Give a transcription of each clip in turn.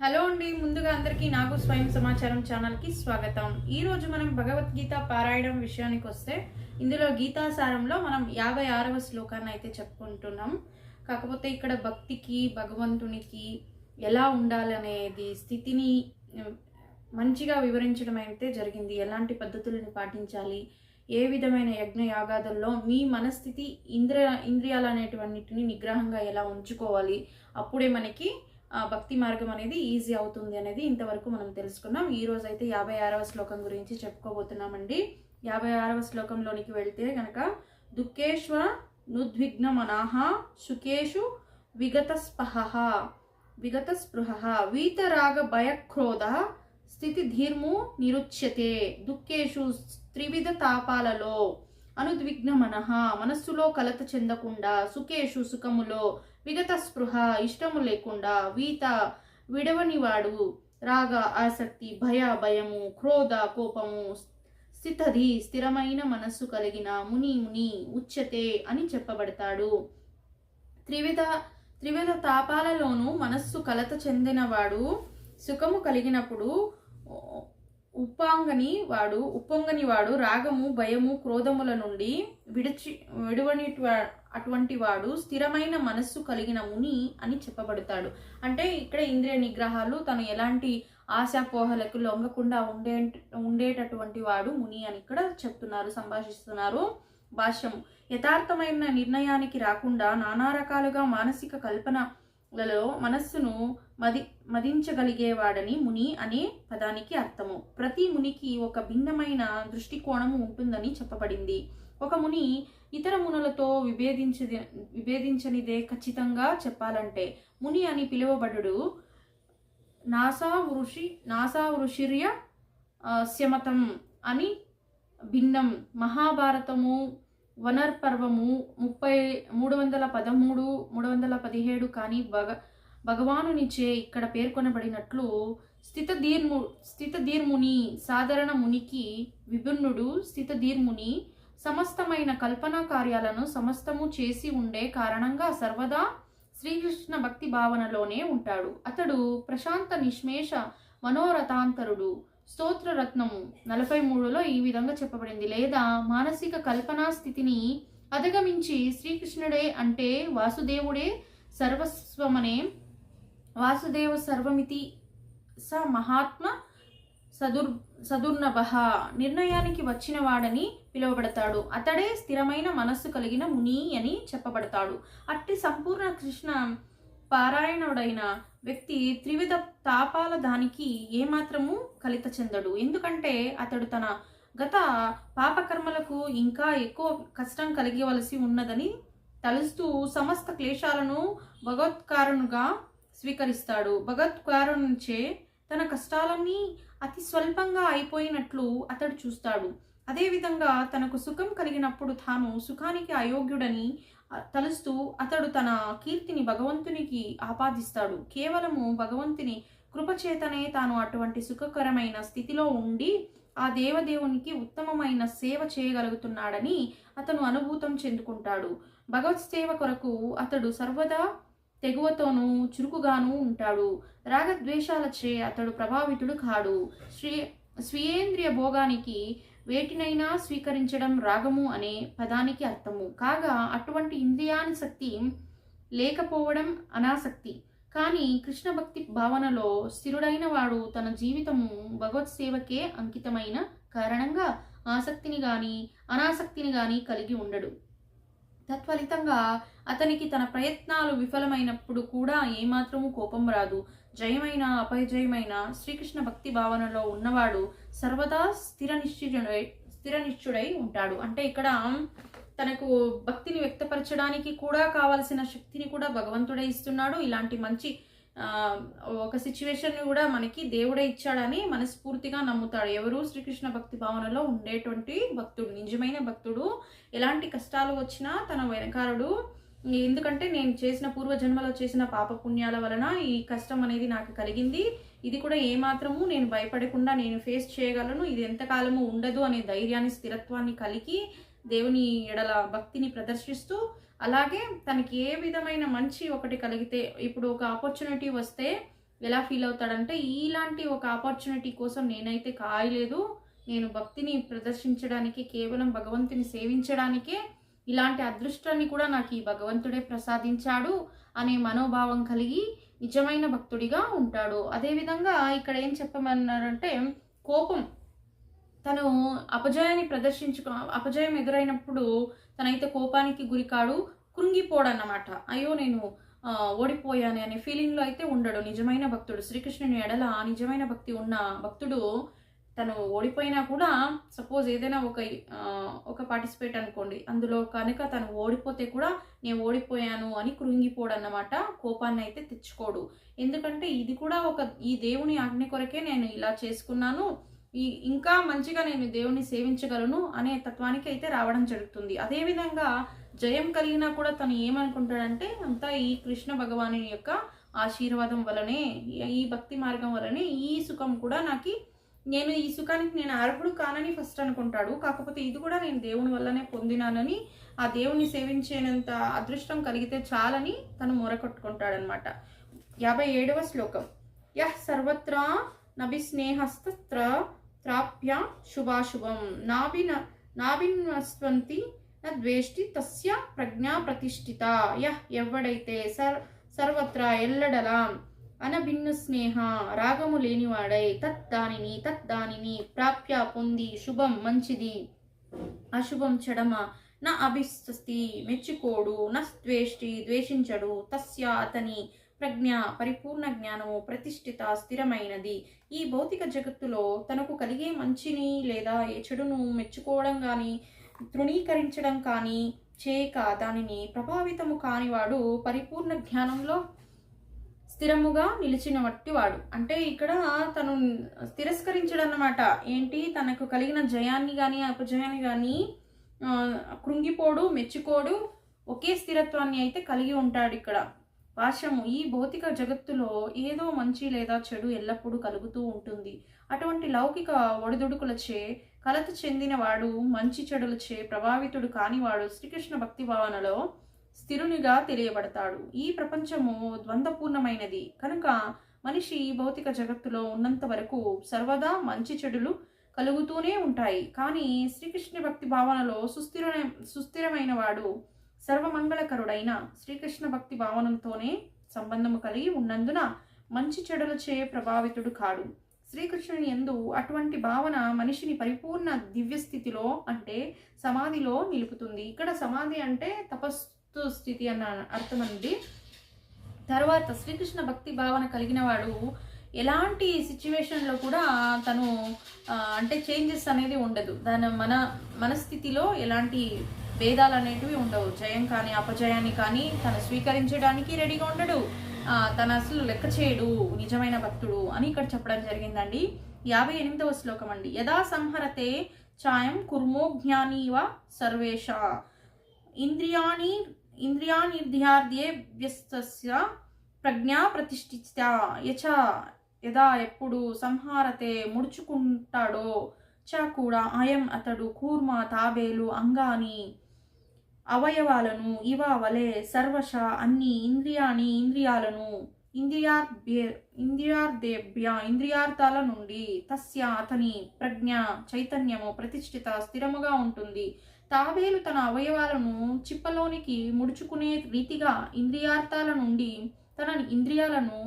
Hello అండి ముందుగా అందరికీ నాకు స్వయం సమాచారం ఛానల్కి స్వాగతం. ఈరోజు మనం భగవద్గీత పారాయణం విషయానికి వస్తే ఇందులో గీతాసారంలో మనం యాభై ఆరవ శ్లోకాన్ని అయితే చెప్పుకుంటున్నాం. కాకపోతే ఇక్కడ భక్తికి భగవంతునికి ఎలా ఉండాలనేది స్థితిని మంచిగా వివరించడం అయితే జరిగింది. ఎలాంటి పద్ధతులను పాటించాలి? ఏ విధమైన యజ్ఞ యాగాదుల్లో మీ మనస్థితి ఇంద్ర ఇంద్రియాలు అనేటివన్నిటిని నిగ్రహంగా ఎలా ఉంచుకోవాలి? అప్పుడే మనకి భక్తి మార్గం అనేది ఈజీ అవుతుంది అనేది ఇంతవరకు మనం తెలుసుకున్నాం. ఈ అయితే యాభై ఆరవ శ్లోకం గురించి చెప్పుకోబోతున్నామండి. యాభై ఆరవ శ్లోకంలోనికి వెళ్తే కనుక దుఃఖేశ్వ నుద్విగ్న మనాహ సుఖేషు విగత స్పహ విగత స్పృహ వీతరాగ భయక్రోధ స్థితి ధీర్ము నిరుచ్యతే దుఃఖేషు త్రివిధ తాపాలలో అనుద్విగ్న మనః మనస్సులో కలత చెందకుండా సుఖేషు సుఖములో విగత స్పృహ ఇష్టము లేకుండా వీత విడవనివాడు. రాగ ఆసక్తి భయ భయము క్రోధ కోపము స్థితధి స్థిరమైన మనస్సు కలిగిన ముని ముని ఉచ్యతే అని చెప్పబడతాడు. త్రివిధ త్రివిధ తాపాలలోనూ మనస్సు కలత చెందినవాడు సుఖము కలిగినప్పుడు ఉపాంగని వాడు ఉప్పొంగని వాడు రాగము భయము క్రోధముల నుండి విడిచి విడువని అటువంటి వాడు స్థిరమైన మనస్సు కలిగిన ముని అని చెప్పబడతాడు. అంటే ఇక్కడ ఇంద్రియ నిగ్రహాలు తను ఎలాంటి ఆశాపోహలకు లొంగకుండా ఉండే ఉండేటటువంటి వాడు ముని అని ఇక్కడ చెప్తున్నారు సంభాషిస్తున్నారు. భాష్యం యథార్థమైన నిర్ణయానికి రాకుండా నానా రకాలుగా మానసిక కల్పన లలో మనస్సును మది మదించగలిగేవాడని ముని అనే పదానికి అర్థము. ప్రతి మునికి ఒక భిన్నమైన దృష్టికోణము ఉంటుందని చెప్పబడింది. ఒక ముని ఇతర మునులతో విభేదించది విభేదించనిదే ఖచ్చితంగా చెప్పాలంటే. ముని అని పిలువబడుడు నాసా వృషి నాసా వృషిర్య స్యమతం అని భిన్నం. మహాభారతము వనర్పర్వము ముప్పై మూడు వందల పదమూడు మూడు వందల పదిహేడు కానీ భగ భగవానునిచే ఇక్కడ పేర్కొనబడినట్లు స్థితధీర్ము స్థితధీర్ముని సాధారణ మునికి విభిన్నుడు స్థితధీర్ముని సమస్తమైన కల్పనా కార్యాలను సమస్తము చేసి ఉండే కారణంగా సర్వదా శ్రీకృష్ణ భక్తి భావనలోనే ఉంటాడు. అతడు ప్రశాంత నిష్మేష మనోరథాంతరుడు. స్తోత్రరత్నము. నలభై మూడులో ఈ విధంగా చెప్పబడింది. లేదా మానసిక కల్పనా స్థితిని అధిగమించి శ్రీకృష్ణుడే అంటే వాసుదేవుడే సర్వస్వమనే. వాసుదేవ సర్వమితి స మహాత్మ సదుర్ సదుర్నభ. నిర్ణయానికి వచ్చిన వాడని పిలువబడతాడు. అతడే స్థిరమైన మనస్సు కలిగిన ముని అని చెప్పబడతాడు. అట్టి సంపూర్ణ కృష్ణ పారాయణుడైన వ్యక్తి త్రివిధ తాపాల దానికి ఏమాత్రము కలిత చెందడు. ఎందుకంటే అతడు తన గత పాపకర్మలకు ఇంకా ఎక్కువ కష్టం కలిగవలసి ఉన్నదని తలుస్తూ సమస్త క్లేశాలను భగవత్కారునుగా స్వీకరిస్తాడు. భగవత్కారునిచే తన కష్టాలన్నీ అతి స్వల్పంగా అయిపోయినట్లు అతడు చూస్తాడు. అదేవిధంగా తనకు సుఖం కలిగినప్పుడు తాను సుఖానికి అయోగ్యుడని తలుస్తూ అతడు తన కీర్తిని భగవంతునికి ఆపాదిస్తాడు. కేవలము భగవంతుని కృపచేతనే తాను అటువంటి సుఖకరమైన స్థితిలో ఉండి ఆ దేవదేవునికి ఉత్తమమైన సేవ చేయగలుగుతున్నాడని అతను అనుభూతం చెందుకుంటాడు. భగవత్ సేవ కొరకు అతడు సర్వదా తెగువతోనూ చురుకుగాను ఉంటాడు. రాగద్వేషాలచే అతడు ప్రభావితుడు కాడు. శ్రీ స్వీయేంద్రియ భోగానికి వేటినైనా స్వీకరించడం రాగము అనే పదానికి అర్థము. కాగా అటువంటి ఇంద్రియాని శక్తి లేకపోవడం అనాసక్తి. కానీ కృష్ణ భక్తి భావనలో స్థిరుడైన వాడు తన జీవితము భగవత్ సేవకే అంకితమైన కారణంగా ఆసక్తిని గాని అనాసక్తిని గాని కలిగి ఉండడు. తత్ఫలితంగా అతనికి తన ప్రయత్నాలు విఫలమైనప్పుడు కూడా ఏమాత్రము కోపం రాదు. జయమైన అపజయమైన శ్రీకృష్ణ భక్తి భావనలో ఉన్నవాడు సర్వదా స్థిర నిశ్చయుడై స్థిర నిశ్చుడై ఉంటాడు. అంటే ఇక్కడ తనకు భక్తిని వ్యక్తపరచడానికి కూడా కావలసిన శక్తిని కూడా భగవంతుడే ఇస్తున్నాడు. ఇలాంటి మంచి ఒక సిచ్యువేషన్ కూడా మనకి దేవుడే ఇచ్చాడని మనస్ఫూర్తిగా నమ్ముతాడు. ఎవరు శ్రీకృష్ణ భక్తి భావనలో ఉండేటువంటి భక్తుడు నిజమైన భక్తుడు ఎలాంటి కష్టాలు వచ్చినా తన వెనకాలడు. ఎందుకంటే నేను చేసిన పూర్వజన్మలో చేసిన పాప పుణ్యాల వలన ఈ కష్టం అనేది నాకు కలిగింది. ఇది కూడా ఏమాత్రము నేను భయపడకుండా నేను ఫేస్ చేయగలను. ఇది ఎంతకాలము ఉండదు అనే ధైర్యాన్ని స్థిరత్వాన్ని కలిగి దేవుని ఎడల భక్తిని ప్రదర్శిస్తూ అలాగే తనకి ఏ విధమైన మంచి ఒకటి కలిగితే ఇప్పుడు ఒక ఆపర్చునిటీ వస్తే ఎలా ఫీల్ అవుతాడంటే ఇలాంటి ఒక ఆపర్చునిటీ కోసం నేనైతే కాయలేదు. నేను భక్తిని ప్రదర్శించడానికి కేవలం భగవంతుని సేవించడానికే ఇలాంటి అదృష్టాన్ని కూడా నాకు ఈ భగవంతుడే ప్రసాదించాడు అనే మనోభావం కలిగి నిజమైన భక్తుడిగా ఉంటాడు. అదేవిధంగా ఇక్కడ ఏం చెప్పమన్నారంటే కోపం. తను అపజయాన్ని ప్రదర్శించుకో అపజయం ఎదురైనప్పుడు తనైతే కోపానికి గురికాడు కృంగిపోడన్నమాట. అయ్యో నేను ఓడిపోయాను అనే ఫీలింగ్లో అయితే ఉండడు. నిజమైన భక్తుడు శ్రీకృష్ణుని ఎడల నిజమైన భక్తి ఉన్న భక్తుడు తను ఓడిపోయినా కూడా సపోజ్ ఏదైనా ఒక ఒక పార్టిసిపేట్ అనుకోండి. అందులో కనుక తను ఓడిపోతే కూడా నేను ఓడిపోయాను అని కృంగిపోడన్నమాట కోపాన్ని అయితే తెచ్చుకోడు. ఎందుకంటే ఇది కూడా ఒక ఈ దేవుని ఆజ్ఞ కొరకే నేను ఇలా చేసుకున్నాను. ఈ ఇంకా మంచిగా నేను దేవుణ్ణి సేవించగలను అనే తత్వానికి అయితే రావడం జరుగుతుంది. అదేవిధంగా జయం కలిగినా కూడా తను ఏమనుకుంటాడంటే అంతా ఈ కృష్ణ భగవాను యొక్క ఆశీర్వాదం వలనే ఈ- భక్తి మార్గం వలనే ఈ సుఖం కూడా నాకు నేను ఈ సుఖానికి నేను అర్హుడు కానని ఫస్ట్ అనుకుంటాడు. కాకపోతే ఇది కూడా నేను దేవుని వల్లనే పొందినానని ఆ దేవుని సేవించేనంత అదృష్టం కలిగితే చాలని తను మొరకొట్టుకుంటాడనమాట యాభై ఏడవ శ్లోకం. యహ్ సర్వత్రా నభిస్నేహస్తత్ర త్రాప్య శుభాశుభం నాభిన నాభిన్వస్వంతి నద్వేష్టి తస్య ప్రజ్ఞా ప్రతిష్ఠిత యహ్ ఎవడైతే సర్ సర్వత్రా ఎల్లడలా అనభిన్న స్నేహ రాగము లేనివాడై తత్ దానిని తత్ దానిని ప్రాప్య పొంది శుభం మంచిది అశుభం చెడమ నా అభిస్తి మెచ్చుకోడు న ద్వేష్టి ద్వేషించడు తస్య అతని ప్రజ్ఞ పరిపూర్ణ జ్ఞానము ప్రతిష్ఠిత స్థిరమైనది. ఈ భౌతిక జగత్తులో తనకు కలిగే మంచిని లేదా ఏ చెడును మెచ్చుకోవడం కానీ తృణీకరించడం కానీ చేయక దానిని ప్రభావితము కానివాడు పరిపూర్ణ జ్ఞానంలో స్థిరముగా నిలిచిన వాడు. అంటే ఇక్కడ తను తిరస్కరించడం అన్నమాట ఏంటి? తనకు కలిగిన జయాన్ని కానీ అపజయాన్ని కానీ కృంగిపోడు మెచ్చుకోడు ఒకే స్థిరత్వాన్ని అయితే కలిగి ఉంటాడు ఇక్కడ. భాష్యము ఈ భౌతిక జగత్తులో ఏదో మంచి లేదా చెడు ఎల్లప్పుడూ కలుగుతూ ఉంటుంది. అటువంటి లౌకిక ఒడిదుడుకులచే కలత చెందినవాడు మంచి చెడులచే ప్రభావితుడు కానివాడు శ్రీకృష్ణ భక్తి భావనలో స్థిరునిగా తెలియబడతాడు. ఈ ప్రపంచము ద్వంద్వపూర్ణమైనది. కనుక మనిషి ఈ భౌతిక జగత్తులో ఉన్నంత వరకు సర్వదా మంచి చెడులు కలుగుతూనే ఉంటాయి. కానీ శ్రీకృష్ణ భక్తి భావనలో సుస్థిర సుస్థిరమైన వాడు సర్వమంగళకరుడైన శ్రీకృష్ణ భక్తి భావనంతోనే సంబంధము కలిగి ఉన్నందున మంచి చెడులచే ప్రభావితుడు కాడు. శ్రీకృష్ణుని ఎందు అటువంటి భావన మనిషిని పరిపూర్ణ దివ్యస్థితిలో అంటే సమాధిలో నిలుపుతుంది. ఇక్కడ సమాధి అంటే తపస్సు స్థితి అన్న అర్థం అండి. తర్వాత శ్రీకృష్ణ భక్తి భావన కలిగిన వాడు ఎలాంటి సిచ్యువేషన్లో కూడా తను అంటే చేంజెస్ అనేది ఉండదు. దాని మన మనస్థితిలో ఎలాంటి భేదాలు అనేటివి ఉండవు. జయం కానీ అపజయాన్ని కానీ తను స్వీకరించడానికి రెడీగా ఉండడు. తను అసలు లెక్క చేయడు. నిజమైన భక్తుడు అని ఇక్కడ చెప్పడం జరిగిందండి. యాభై ఎనిమిదవ శ్లోకం అండి. యథా సంహరతే ఛాయం కుర్మో జ్ఞానీవ సర్వేష. ఇంద్రియాణి ఇంద్రియానిర్ధ్యార్థ్యే వ్యస్తస్య ప్రజ్ఞా ప్రతిష్ఠిత యచ యదా ఎప్పుడు సంహారతే ముడుచుకుంటాడో చ కూడా అయం అతడు కూర్మ తాబేలు అంగాని. అవయవాలను ఇవ వలె సర్వశ అన్ని ఇంద్రియాని ఇంద్రియాలను ఇంద్రియార్భ్య ఇంద్రియార్దేభ్య ఇంద్రియార్థాల నుండి తస్య అతని ప్రజ్ఞ చైతన్యము ప్రతిష్ఠిత స్థిరముగా ఉంటుంది. తాబేలు తన అవయవాలను చిప్పలోనికి ముడుచుకునే రీతిగా ఇంద్రియార్థాల నుండి తన ఇంద్రియాలను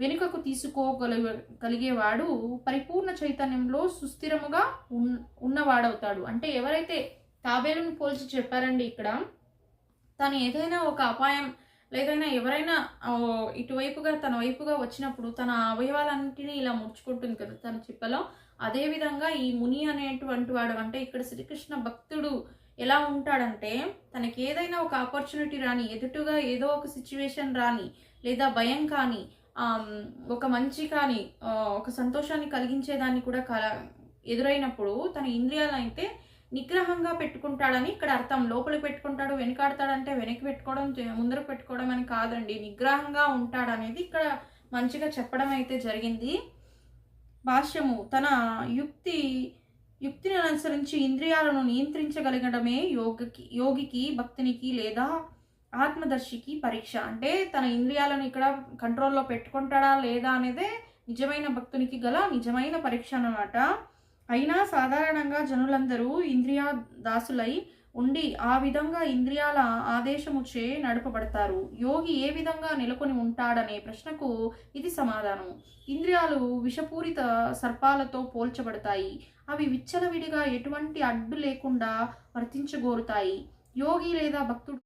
వెనుకకు తీసుకోగల కలిగేవాడు పరిపూర్ణ చైతన్యంలో సుస్థిరముగా ఉన్ ఉన్నవాడవుతాడు. అంటే ఎవరైతే తాబేలును పోల్చి చెప్పారండి ఇక్కడ. తను ఏదైనా ఒక అపాయం లేదైనా ఎవరైనా ఇటువైపుగా తన వైపుగా వచ్చినప్పుడు తన అవయవాలన్నింటినీ ఇలా ముడుచుకుంటుంది కదా తన చిప్పలో. అదేవిధంగా ఈ ముని అనేటువంటి వాడు అంటే ఇక్కడ శ్రీకృష్ణ భక్తుడు ఎలా ఉంటాడంటే తనకి ఏదైనా ఒక ఆపర్చునిటీ రాని ఎదుటుగా ఏదో ఒక సిచ్యువేషన్ రాని లేదా భయం కానీ ఒక మంచి కానీ ఒక సంతోషాన్ని కలిగించేదాన్ని కూడా కల ఎదురైనప్పుడు తన ఇంద్రియాలను అయితే నిగ్రహంగా పెట్టుకుంటాడని ఇక్కడ అర్థం. లోపలికి పెట్టుకుంటాడు వెనకాడతాడంటే వెనక్కి పెట్టుకోవడం ముందర పెట్టుకోవడం అని కాదండి. నిగ్రహంగా ఉంటాడనేది ఇక్కడ మంచిగా చెప్పడం అయితే జరిగింది. భాష్యము తన యుక్తి యుక్తిని అనుసరించి ఇంద్రియాలను నియంత్రించగలగడమే యోగికి యోగికి భక్తునికి లేదా ఆత్మదర్శికి పరీక్ష. అంటే తన ఇంద్రియాలను ఇక్కడ కంట్రోల్లో పెట్టుకుంటాడా లేదా అనేదే నిజమైన భక్తునికి గల నిజమైన పరీక్ష అన్నమాట. అయినా సాధారణంగా జనులందరూ ఇంద్రియ దాసులై ఉండి ఆ విధంగా ఇంద్రియాల ఆదేశముచే నడపబడతారు. యోగి ఏ విధంగా నెలకొని ఉంటాడనే ప్రశ్నకు ఇది సమాధానం. ఇంద్రియాలు విషపూరిత సర్పాలతో పోల్చబడతాయి. అవి విచ్చలవిడిగా ఎటువంటి అడ్డు లేకుండా వర్తించగోరుతాయి. యోగి లేదా భక్తుడు